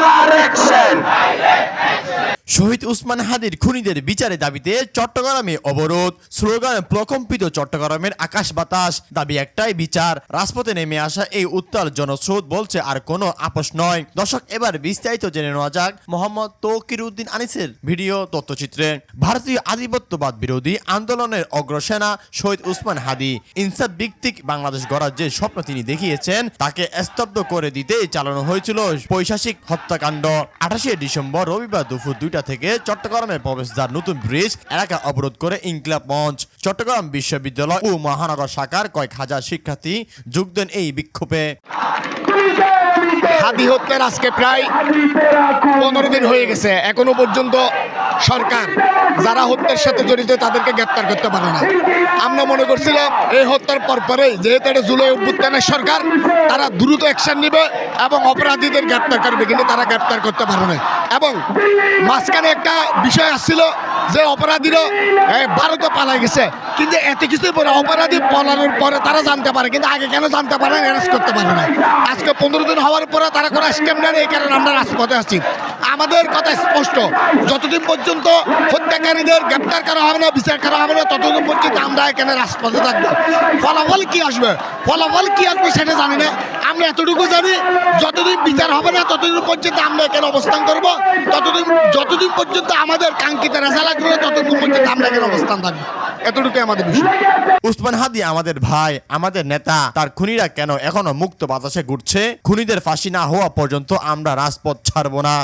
করার অ্যাকশন শহীদ উসমান হাদির খুনিদের বিচারে দাবিতে চট্টগ্রামে অবরোধ। স্লোগানে, প্রকম্পিত চট্টগ্রামের আকাশ বাতাস। দাবি একটাই, বিচার। রাজপথে নেমে আসা এই উত্তাল জনস্রোত বলছে আর কোনো আপোষ নয়। দর্শক, এবার বিস্তারিত জেনে নেওয়া যাক মোহাম্মদ তৌকির উদ্দিন আনিসের ভিডিও তথ্যচিত্রে। ভারতীয় আধিপত্যবাদ বিরোধী আন্দোলনের অগ্রসেনা শহীদ উসমান হাদি। ইনসাফ ভিত্তিক বাংলাদেশ গড়ার যে স্বপ্ন তিনি দেখিয়েছেন, তাকে স্তব্ধ করে দিতে চালানো হয়েছিল পৈশাসিক হত্যাকাণ্ড। আঠাশে ডিসেম্বর রবিবার দুপুর দুইটা থেকে চট্টগ্রামের প্রবেশদ্বার নতুন ব্রিজ এলাকা অবরোধ করে ইনকলাব মঞ্চ। চট্টগ্রাম বিশ্ববিদ্যালয় ও মহানগর শাখার কয়েক হাজার শিক্ষার্থী যোগ দেন এই বিক্ষোভে। হাদি হত্যার আজকে প্রায় পনেরো দিন হয়ে গেছে, এখনও পর্যন্ত সরকার যারা হত্যার সাথে জড়িত তাদেরকে গ্রেপ্তার করতে পারে না। আমরা মনে করছিলাম এই হত্যার পর পরেই যেহেতু এটা জুলাই অভ্যুত্থানের সরকার, তারা দ্রুত অ্যাকশন নেবে এবং অপরাধীদের গ্রেপ্তার করবে, কিন্তু তারা গ্রেপ্তার করতে পারে না এবং মাঝখানে একটা বিষয় আসছিল যে অপরাধীরা ভারতে পালাই গেছে। কিন্তু এত কিছুর পরে অপরাধী পলানোর পরে তারা জানতে পারে, কিন্তু আগে কেন জানতে পারে অ্যারেস্ট করতে পারে না আজকে পনেরো দিন হওয়ার পরে তারা কোনো নেন এই কারণে আমরা রাজপথে আছি। আমাদের কথা স্পষ্ট। যতদিন পর্যন্ত হত্যাকারীদের গ্রেপ্তার করা হবে না, বিচার করা হবে না, ততদিন পর্যন্ত আমরা এখানে রাজপথে থাকব। ফলাফল কি আসবে? ফলাফল কি আসবে সেটা জানি না। আমরা এতটুকু জানি, যতদিন বিচার হবে না, ততদিন পর্যন্ত আমরা এখানে অবস্থান করব। ততদিন, যতদিন পর্যন্ত আমাদের কাঙ্ক্ষিত রেজা লাগবে না, ততদিন পর্যন্ত আমরা এখানে অবস্থান থাকব। এতটুকুই আমাদের বিষয়। উসমান হাদি আমাদের ভাই, আমাদের নেতা, তার খুনিরা কেন এখনও মুক্ত বাতাসে ঘুরছে? খুনিদের ফাঁসি না হওয়া পর্যন্ত আমরা রাজপথ ছাড়বো না।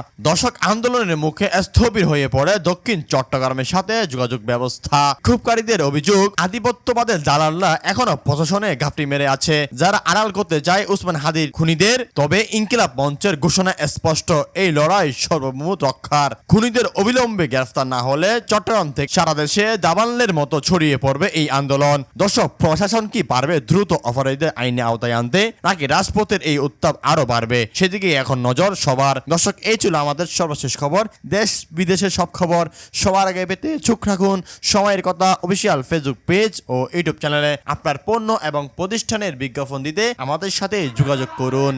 দশক আন্দোলনের মুখে স্থবির হয়ে পড়ে দক্ষিণ চট্টগ্রামের সাথে যোগাযোগ ব্যবস্থা। ক্ষোভকারীদের অভিযোগ, আধিপত্যবাদের দালালরা এখনও প্রশাসনে ঘাপটি মেরে আছে। যারা আড়াল করতে যায় উসমান হাদির খুনিদের, তবে ইনকিলাব মঞ্চের ঘোষণা স্পষ্ট, এই লড়াই সর্বমূত রক্ষার। খুনিদের অবিলম্বে গ্রেফতার না হলে চট্টগ্রাম থেকে সারা দেশে দাবানলের মতো ছড়িয়ে পড়বে এই আন্দোলন। দর্শক, প্রশাসন কি পারবে দ্রুত অপরাধীদের আইনে আওতায় আনতে? নাকি রাজপথের এই উত্তাপ আরও বাড়বে? সেদিকে এখন নজর সবার। দর্শক, এই ছিল আমাদের সর্বশেষ খবর। দেশ বিদেশের সব খবর সবার আগে পেতে চোখ রাখুন সময়ের কথা অফিসিয়াল ফেসবুক পেজ ও ইউটিউব চ্যানেলে। আপনার পণ্য এবং প্রতিষ্ঠানের বিজ্ঞাপন দিতে আমাদের সাথে যোগাযোগ করুন।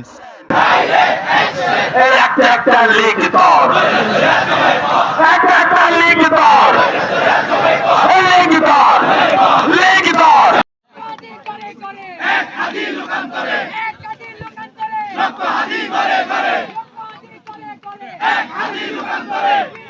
হবে